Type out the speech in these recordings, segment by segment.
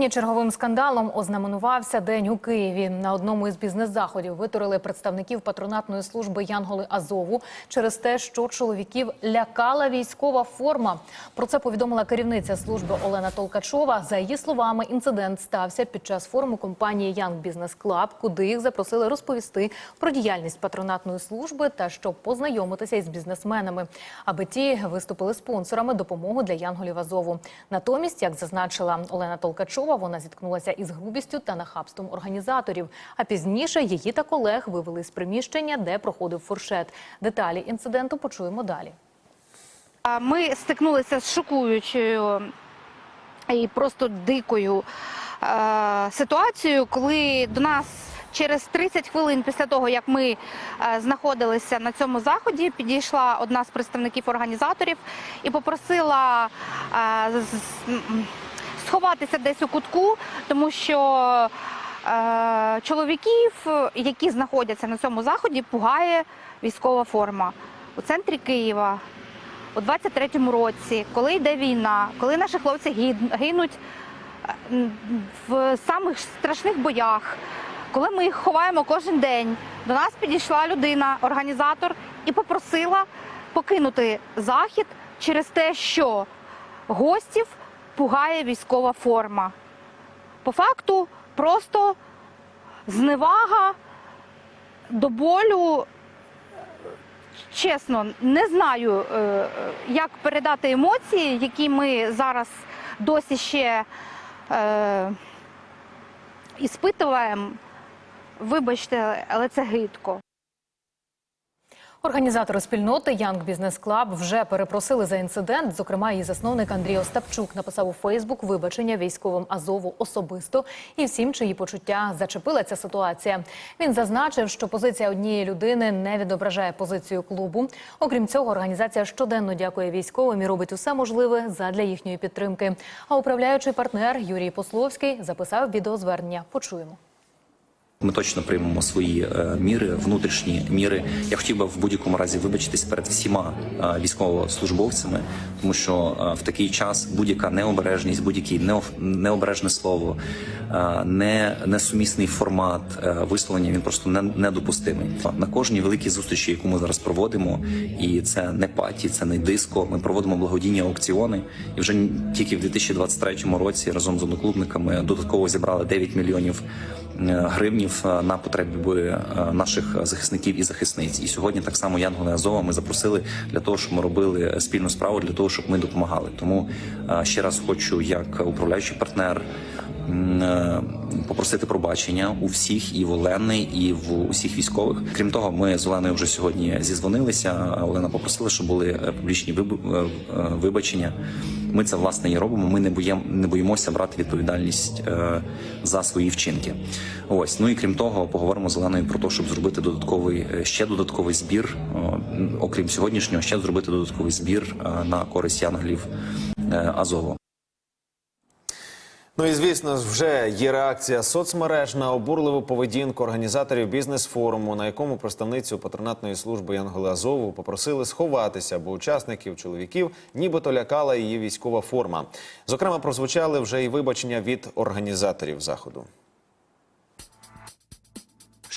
Сьогодні черговим скандалом ознаменувався день у Києві. На одному із бізнес-заходів витурили представників патронатної служби Янголи Азову через те, що чоловіків лякала військова форма. Про це повідомила керівниця служби Олена Толкачова. За її словами, інцидент стався під час форуму компанії Young Business Club, куди їх запросили розповісти про діяльність патронатної служби та щоб познайомитися із бізнесменами, аби ті виступили спонсорами допомоги для Янголів Азову. Натомість, як зазначила Олена Толкачова, вона зіткнулася із грубістю та нахабством організаторів. А пізніше її та колег вивели з приміщення, де проходив фуршет. Деталі інциденту почуємо далі. Ми стикнулися з шокуючою і просто дикою е, ситуацією, коли до нас через 30 хвилин після того, як ми е, знаходилися на цьому заході, підійшла одна з представників організаторів і попросила е, сховатися десь у кутку, тому що е, чоловіків, які знаходяться на цьому заході, пугає військова форма. У центрі Києва у 23-му році, коли йде війна, коли наші хлопці гинуть е, в самих страшних боях, коли ми їх ховаємо кожен день, до нас підійшла людина, організатор, і попросила покинути захід через те, що гостів пугає військова форма. По факту просто зневага до болю чесно, не знаю, е, е, як передати емоції, які ми зараз досі ще е, іспитуємо. Вибачте, але це гидко. Організатори спільноти Young Business Club вже перепросили за інцидент. Зокрема, її засновник Андрій Остапчук написав у Фейсбук вибачення військовим Азову особисто і всім, чиї почуття зачепила ця ситуація. Він зазначив, що позиція однієї людини не відображає позицію клубу. Окрім цього, організація щоденно дякує військовим і робить усе можливе задля їхньої підтримки. А управляючий партнер Юрій Пословський записав відеозвернення. Почуємо. Ми точно приймемо свої е, міри, внутрішні міри. Я хотів би в будь-якому разі вибачитись перед всіма е, військовослужбовцями, тому що е, в такий час будь-яка необережність, будь-яке необережне слово, не несумісний формат висловлення він просто не, недопустимий. На кожній великій зустрічі, яку ми зараз проводимо, і це не паті, це не диско. Ми проводимо благодійні аукціони, і вже тільки в 2023 році разом з одноклубниками додатково зібрали 9 мільйонів гривнів е, на потреби е, наших захисників і захисниць. І сьогодні так само Янголи Азова ми запросили для того, щоб ми робили спільну справу, для того, щоб ми допомагали. Тому е, ще раз хочу, як управляючий партнер. Е, Попросити пробачення у всіх і в Олени, і в усіх військових. Крім того, ми з Оленою вже сьогодні зізвонилися. Олена попросила, щоб були е, публічні е, вибачення. Ми це власне і робимо. Ми не боєм, не боїмося брати відповідальність за свої вчинки. Ось ну і крім того, поговоримо з Оленою про те, щоб зробити додатковий ще додатковий збір, окрім сьогоднішнього, ще зробити додатковий збір на користь янголів Азову. Ну і звісно вже є реакція соцмереж на обурливу поведінку організаторів бізнес-форуму, на якому представницю патронатної служби Янголи Азову попросили сховатися, бо учасників чоловіків нібито лякала її військова форма. Зокрема, прозвучали вже і вибачення від організаторів заходу.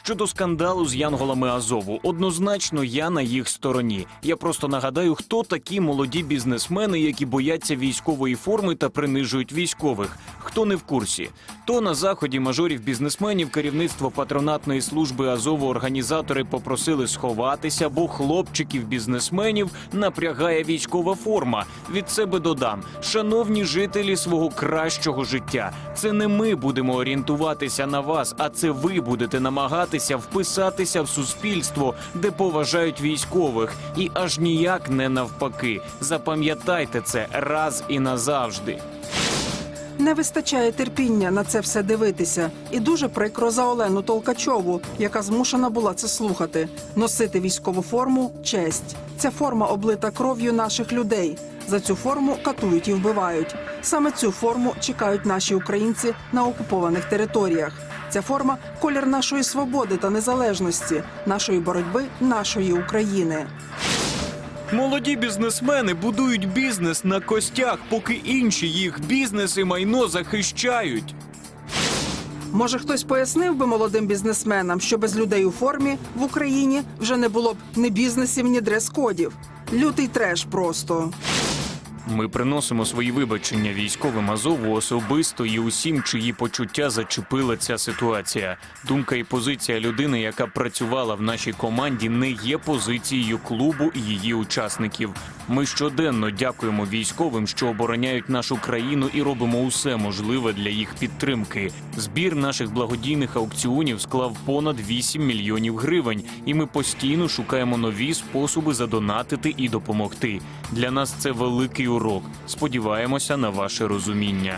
Щодо скандалу з янголами Азову, однозначно я на їх стороні. Я просто нагадаю, хто такі молоді бізнесмени, які бояться військової форми та принижують військових. Хто не в курсі, то на заході мажорів бізнесменів керівництво патронатної служби Азову організатори попросили сховатися, бо хлопчиків бізнесменів напрягає військова форма. Від себе додам, шановні жителі свого кращого життя. Це не ми будемо орієнтуватися на вас, а це ви будете намагатися вписатися в суспільство, де поважають військових, і аж ніяк не навпаки. Запам'ятайте це раз і назавжди. Не вистачає терпіння на це все дивитися, і дуже прикро за Олену Толкачову, яка змушена була це слухати. Носити військову форму честь. Ця форма облита кров'ю наших людей. За цю форму катують і вбивають. Саме цю форму чекають наші українці на окупованих територіях. Ця форма колір нашої свободи та незалежності, нашої боротьби, нашої України. Молоді бізнесмени будують бізнес на костях, поки інші їх бізнес і майно захищають. Може, хтось пояснив би молодим бізнесменам, що без людей у формі в Україні вже не було б ні бізнесів, ні дрес-кодів. Лютий треш просто. Ми приносимо свої вибачення військовим Азову особисто і усім, чиї почуття зачепила ця ситуація. Думка і позиція людини, яка працювала в нашій команді, не є позицією клубу і її учасників. Ми щоденно дякуємо військовим, що обороняють нашу країну, і робимо усе можливе для їх підтримки. Збір наших благодійних аукціонів склав понад 8 мільйонів гривень, і ми постійно шукаємо нові способи задонатити і допомогти. Для нас це великий урок. Сподіваємося на ваше розуміння.